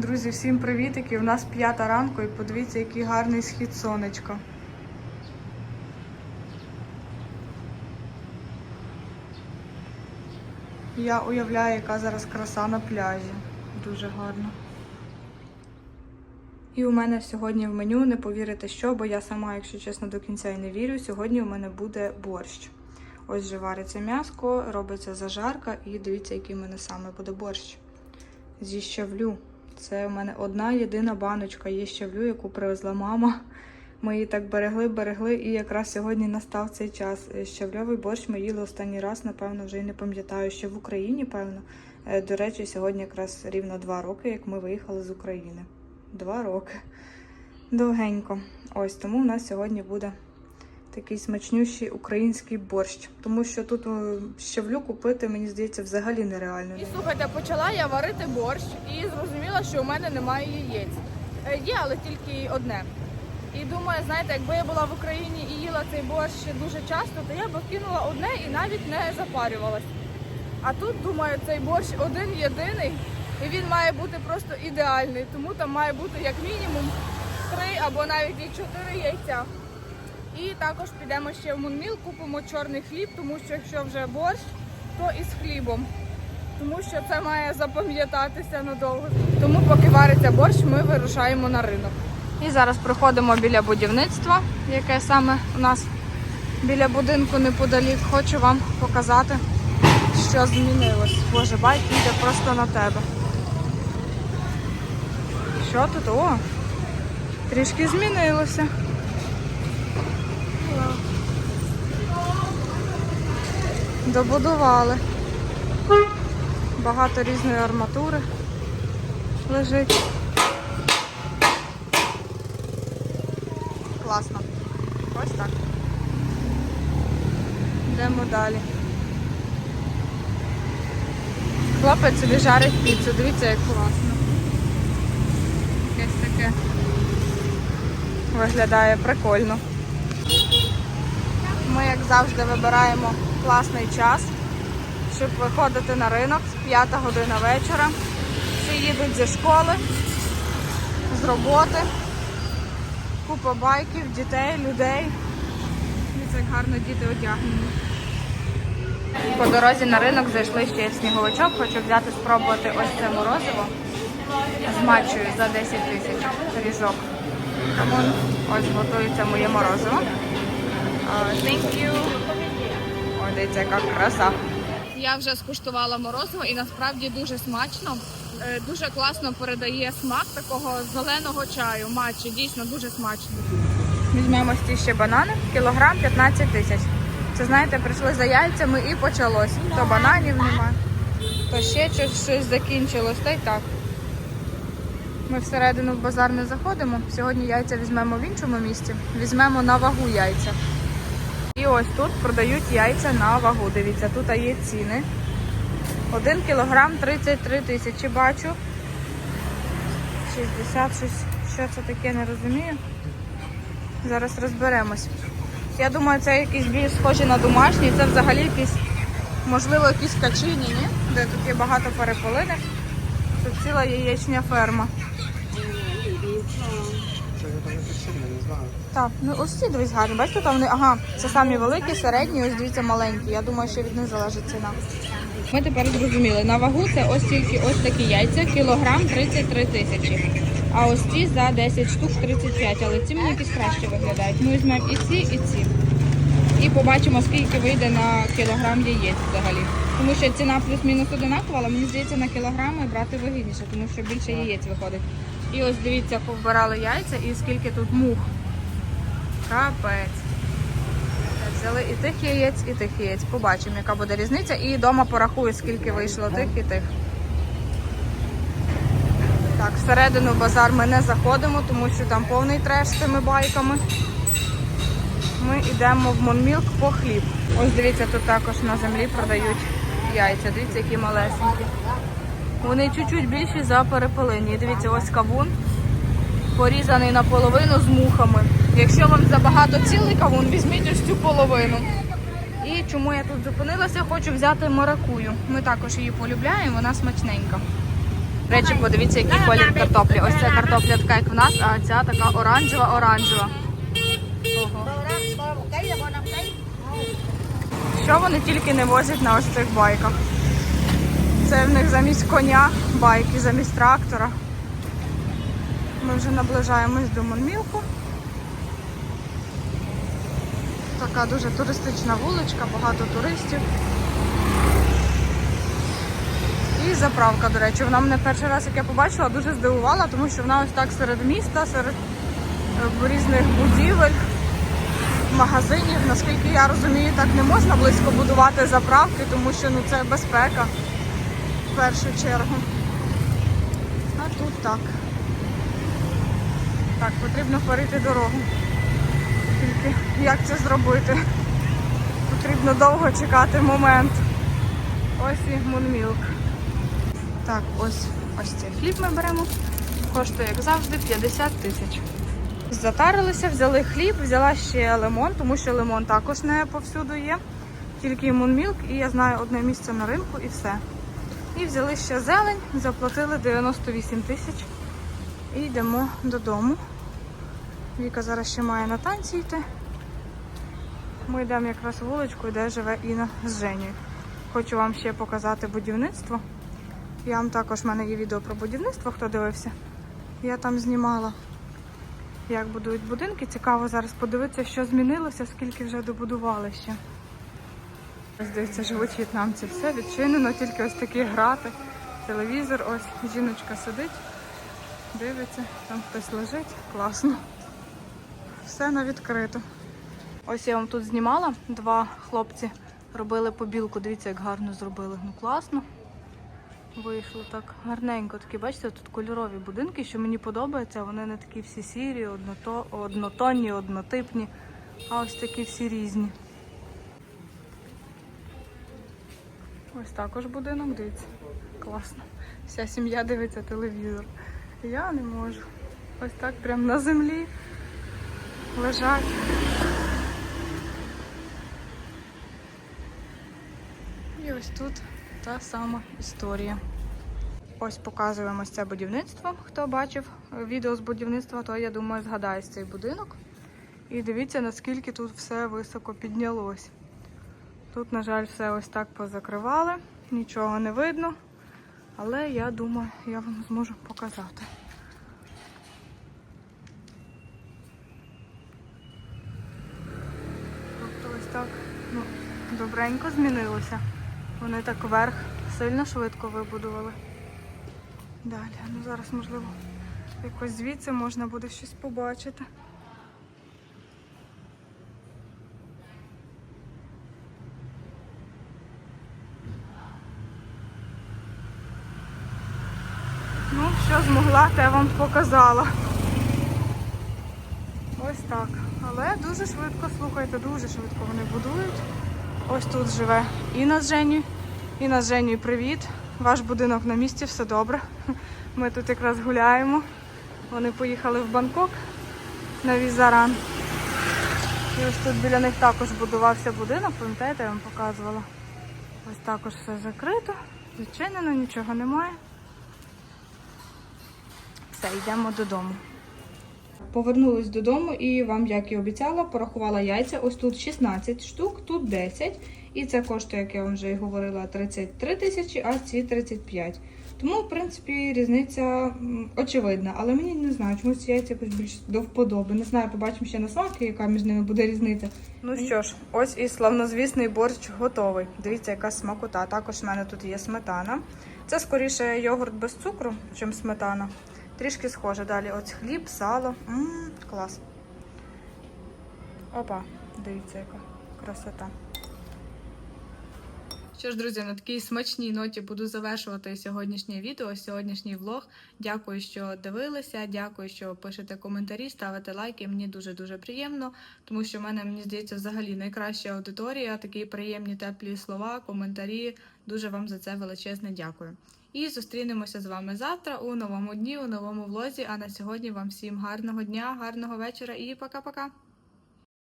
Друзі, всім привітики! У нас п'ята ранку і подивіться, який гарний схід сонечка. Я уявляю, яка зараз краса на пляжі. Дуже гарно. І у мене сьогодні в меню не повірите що, бо я сама, якщо чесно, до кінця і не вірю. Сьогодні у мене буде борщ. Ось вже вариться м'яско, робиться зажарка, і дивіться, який в мене саме буде борщ. Зі щавлю. Це у мене одна єдина баночка є щавлю, яку привезла мама. Ми її так берегли, берегли, і якраз сьогодні настав цей час. Е, Щавльовий борщ ми їли останній раз, напевно, вже й не пам'ятаю, ще в Україні, певно. Е, До речі, сьогодні якраз рівно два роки, як ми виїхали з України. Два роки. Довгенько. Ось тому у нас сьогодні буде такий смачнющий український борщ. Тому що тут е, щавлю купити, мені здається, взагалі нереально. І слухайте, почала я варити борщ і зрозуміла, що у мене немає яєць. Е, Є, але тільки одне. І думаю, знаєте, якби я була в Україні і їла цей борщ дуже часто, то я б кинула одне і навіть не запарювалась. А тут, думаю, цей борщ один єдиний, і він має бути просто ідеальний. Тому там має бути як мінімум три або навіть і чотири яйця. І також підемо ще в Мунміл, купимо чорний хліб, тому що якщо вже борщ, то із хлібом. Тому що це має запам'ятатися надовго. Тому поки вариться борщ, ми вирушаємо на ринок. І зараз проходимо біля будівництва, яке саме у нас біля будинку неподалік. Хочу вам показати, що змінилось. Боже, байк йде просто на тебе. Що тут? О! Трішки змінилося. Добудували. Багато різної арматури лежить. Класно. Ось так. Йдемо далі. Хлопець собі жарить піцу. Дивіться, як класно. Якесь таке виглядає прикольно. Ми, як завжди, вибираємо класний час, щоб виходити на ринок з 5 година вечора. Всі їдуть зі школи, з роботи. Купа байків, дітей, людей. Дивіться, як гарно діти одягнені. По дорозі на ринок зайшли ще в сніговичок. Хочу взяти спробувати ось це морозиво з матчею за 10 тисяч ріжок. Тому ось готується моє морозиво. Thank you. Дивіться, яка краса. Я вже скуштувала морозиво і насправді дуже смачно. Е, Дуже класно передає смак такого зеленого чаю. Матчі, дійсно дуже смачно. Візьмемо ці ще банани, кілограм 15 тисяч. Це знаєте, прийшли за яйцями і почалось. То бананів нема, то ще щось, щось закінчилось, та й так. Ми всередину в базар не заходимо. Сьогодні яйця візьмемо в іншому місці. Візьмемо на вагу яйця. І ось тут продають яйця на вагу. Дивіться, тут є ціни. 1 кілограм 33 тисячі бачу. 60 щось. Що це таке, не розумію. Зараз розберемось. Я думаю, це якісь більш схожі на домашні. Це взагалі якісь, можливо, якісь качині, ні? Де тут є багато перепелиних. Тут ціла яєчня ферма. Так, ну ось ці дивись гарні. Бачите, там вони, ага, це самі великі, середні, ось дивіться маленькі. Я думаю, що від них залежить ціна. Ми тепер зрозуміли, на вагу це ось тільки ось такі яйця, кілограм 33 тисячі. А ось ці за 10 штук 35, але ці мені якісь краще виглядають. Ми візьмемо і ці, і ці. І побачимо, скільки вийде на кілограм яєць взагалі. Тому що ціна плюс-мінус одинакова, але мені здається на кілограми брати вигідніше, тому що більше яєць виходить. І ось дивіться, повбирали яйця і скільки тут мух. Капець. Взяли і тих яєць, і тих яєць. Побачимо, яка буде різниця. І вдома порахую, скільки вийшло тих і тих. Так, всередину базар ми не заходимо, тому що там повний треш з цими байками. Ми йдемо в Монмілк по хліб. Ось дивіться, тут також на землі продають яйця. Дивіться, які малесенькі. Вони чуть-чуть більші за перепелині. Дивіться, ось кавун порізаний наполовину з мухами. Якщо вам забагато цілий кавун, візьміть ось цю половину. І чому я тут зупинилася, хочу взяти маракую. Ми також її полюбляємо, вона смачненька. Речі, подивіться, який колір картоплі. Ось ця картопля така, як в нас, а ця така оранжева-оранжева. Що вони тільки не возять на ось цих байках. Це в них замість коня байки, замість трактора. Ми вже наближаємось до Монмілку. Така дуже туристична вуличка, багато туристів. І заправка, до речі, вона мене перший раз, як я побачила, дуже здивувала, тому що вона ось так серед міста, серед е, різних будівель, магазинів. Наскільки я розумію, так не можна близько будувати заправки, тому що ну, це безпека першу чергу. А тут так. Так, потрібно перейти дорогу. Тільки як це зробити? Потрібно довго чекати момент. Ось і Мунмілк. Так, ось ось цей хліб ми беремо. Коштує, як завжди, 50 тисяч. Затарилися, взяли хліб, взяла ще лимон, тому що лимон також не повсюду є. Тільки Мунмілк, і я знаю одне місце на ринку і все. І взяли ще зелень, заплатили 98 тисяч. І йдемо додому. Віка зараз ще має на танці йти. Ми йдемо якраз вуличкою, де живе Інна з Женєю. Хочу вам ще показати будівництво. Я вам також в мене є відео про будівництво, хто дивився. Я там знімала, як будують будинки. Цікаво зараз подивитися, що змінилося, скільки вже добудували ще. Дивіться, живуть в'єтнамці. Все відчинено, тільки ось такі грати. Телевізор, ось жіночка сидить, дивиться, там хтось лежить. Класно. Все на відкрито. Ось я вам тут знімала. Два хлопці робили побілку. Дивіться, як гарно зробили. Ну класно. Вийшло так гарненько. Такі, бачите, тут кольорові будинки, що мені подобається. Вони не такі всі сірі, однотонні, однотипні, а ось такі всі різні. Ось також будинок, дивіться. Класно. Вся сім'я дивиться телевізор. Я не можу. Ось так прямо на землі лежать. І ось тут та сама історія. Ось показуємо це будівництво. Хто бачив відео з будівництва, то я думаю, згадає цей будинок. І дивіться, наскільки тут все високо піднялось. Тут, на жаль, все ось так позакривали, нічого не видно. Але я думаю, я вам зможу показати. Тобто ось так ну, добренько змінилося. Вони так вверх сильно швидко вибудували. Далі, ну зараз, можливо, якось звідси можна буде щось побачити. Ну, змогла, те вам показала. Ось так. Але дуже швидко, слухайте, дуже швидко вони будують. Ось тут живе Інна з Женю. Інна з Женю, привіт. Ваш будинок на місці, все добре. Ми тут якраз гуляємо. Вони поїхали в Бангкок на Візаран. І ось тут біля них також будувався будинок, пам'ятаєте, я вам показувала. Ось також все закрито, зачинено, нічого немає. Все, йдемо додому. Повернулась додому і вам, як і обіцяла, порахувала яйця. Ось тут 16 штук, тут 10. І це коштує, як я вам вже і говорила, 33 тисячі, а ці 35. Тому, в принципі, різниця очевидна. Але мені не знаю, чомусь ці яйця якось більш до вподоби. Не знаю, побачимо ще на смак, яка між ними буде різниця. Ну що ж, ось і славнозвісний борщ готовий. Дивіться, яка смакота. Також в мене тут є сметана. Це скоріше йогурт без цукру, чим сметана. Трішки схоже. Далі ось хліб, сало. Ммм, клас. Опа, дивіться, яка красота. Що ж, друзі, на такій смачній ноті буду завершувати сьогоднішнє відео, сьогоднішній влог. Дякую, що дивилися. Дякую, що пишете коментарі, ставите лайки. Мені дуже дуже приємно, тому що в мене мені здається взагалі найкраща аудиторія. Такі приємні теплі слова, коментарі. Дуже вам за це величезне дякую. І зустрінемося з вами завтра у новому дні, у новому влозі. А на сьогодні вам всім гарного дня, гарного вечора і пока-пока.